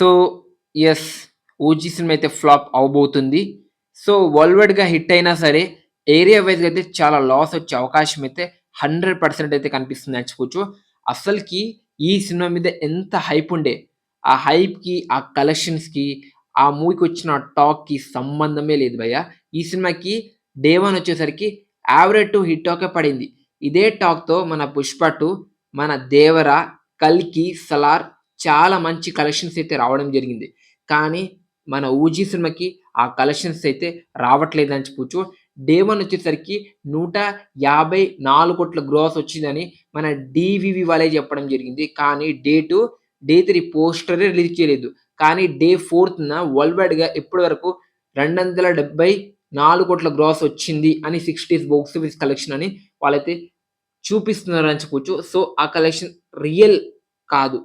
So ఎస్ 'OG' సినిమా అయితే ఫ్లాప్ అవబోతుంది సో వరల్డ్ వైడ్‌గా హిట్ అయినా సరే ఏరియా వైజ్గా అయితే చాలా లాస్ వచ్చే అవకాశం అయితే 100% అయితే కనిపిస్తుంది నేర్చుకోవచ్చు అసలుకి ఈ సినిమా మీద ఎంత హైప్ ఉండే, ఆ హైప్‌కి, ఆ కలెక్షన్స్‌కి, ఆ మూవీకి వచ్చిన టాక్‌కి సంబంధమే లేదు భయ్యా. ఈ సినిమాకి డే వన్ వచ్చేసరికి యావరేజ్ టు హిట్ టాకే పడింది. ఇదే టాక్‌తో మన 'పుష్ప టు మన 'దేవర', 'కల్కి', 'సలార్' చాలా మంచి కలెక్షన్స్ అయితే రావడం జరిగింది. కానీ మన ఊజీ సినిమాకి ఆ కలెక్షన్స్ అయితే రావట్లేదని చెప్పొచ్చు డే వన్ వచ్చేసరికి నూట యాభై నాలుగు కోట్ల గ్రాస్ వచ్చిందని మన డీవీవీ వాళ్ళే చెప్పడం జరిగింది. కానీ డే టూ డే త్రీ పోస్టరే రిలీజ్ చేయలేదు. కానీ డే ఫోర్త్న వరల్డ్ వైడ్‌గా ఇప్పటి వరకు 274,00,00,000 గ్రాస్ వచ్చింది అని six days box office collection అని వాళ్ళైతే చూపిస్తున్నారు అని చెప్పొచ్చు సో ఆ కలెక్షన్ రియల్ కాదు.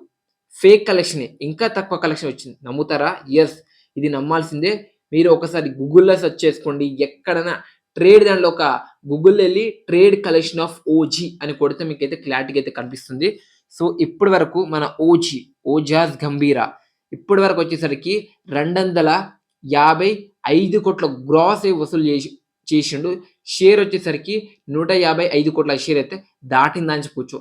ఫేక్ కలెక్షనే. ఇంకా తక్కువ కలెక్షన్ వచ్చింది. నమ్ముతారా? ఎస్ ఇది నమ్మాల్సిందే. మీరు ఒకసారి గూగుల్‌లో సెర్చ్ చేసుకోండి. ఎక్కడైనా ట్రేడ్ దాంట్లో ఒక గూగుల్‌లో వెళ్ళి ట్రేడ్ కలెక్షన్ ఆఫ్ 'ఓజీ' అని కొడితే మీకైతే క్లారిటీగా అయితే కనిపిస్తుంది. సో ఇప్పటి వరకు మన 'ఓజీ' 'ఓజాస్ గంభీర' ఇప్పటి వరకు వచ్చేసరికి 255,00,00,000 గ్రాస్ వసూలు చేసి చేసిండు. షేర్ వచ్చేసరికి నూట యాభై ఐదు కోట్ల షేర్ అయితే దాటిందని చెప్పొచ్చు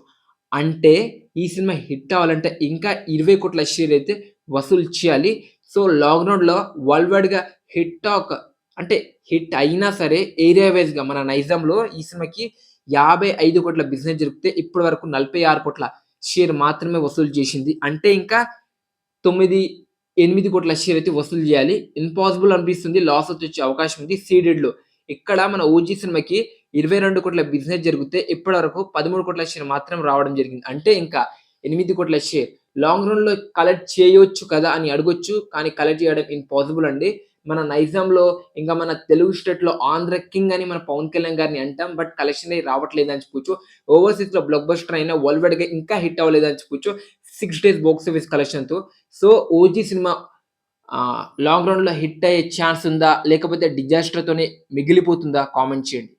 అంటే ఈ సినిమా హిట్ అవ్వాలంటే ఇంకా ఇరవై కోట్ల షేర్ అయితే వసూలు చేయాలి. సో లాక్‌డౌన్‌లో వరల్డ్ వైడ్‌గా హిట్ టాక్ అంటే హిట్ అయినా సరే ఏరియా వైస్‌గా మన నైజాంలో ఈ సినిమాకి యాభై ఐదు కోట్ల బిజినెస్ జరిగితే ఇప్పటి వరకు 46,00,00,000 షేర్ మాత్రమే వసూలు చేసింది. అంటే ఇంకా 9, 8,00,00,000 షేర్ అయితే వసూలు చేయాలి. ఇంపాసిబుల్ అనిపిస్తుంది. లాస్ వచ్చే అవకాశం ఉంది సీడెడ్‌లో. ఇక్కడ మన 'ఓజీ' సినిమాకి ఇరవై రెండు కోట్ల బిజినెస్ జరిగితే ఇప్పటి వరకు 13,00,00,000 షేర్ మాత్రం రావడం జరిగింది. అంటే ఇంకా ఎనిమిది కోట్ల షేర్. లాంగ్ రన్‌లో కలెక్ట్ చేయొచ్చు కదా అని అడగొచ్చు. కానీ కలెక్ట్ చేయడం ఇంపాసిబుల్ అండి. మన నైజాంలో ఇంకా మన తెలుగు స్టేట్‌లో 'ఆంధ్ర కింగ్' అని మన పవన్ కళ్యాణ్ గారిని అంటాం. బట్ కలెక్షన్ కలెక్షనే రావట్లేదని చెప్పుకోవచ్చు. ఓవర్‌సీస్‌లో బ్లాక్ బస్టర్ అయినా వరల్డ్ వైడ్‌గా ఇంకా హిట్ అవ్వలేదని చెప్పుకోవచ్చు. 6 డేస్ బాక్స్ ఆఫీస్ కలెక్షన్‌తో. సో 'ఓజీ' సినిమా లాంగ్ రన్‌లో హిట్ అయ్యే ఛాన్స్ ఉందా? లేకపోతే డిజాస్టర్‌తోనే మిగిలిపోతుందా? కామెంట్ చేయండి.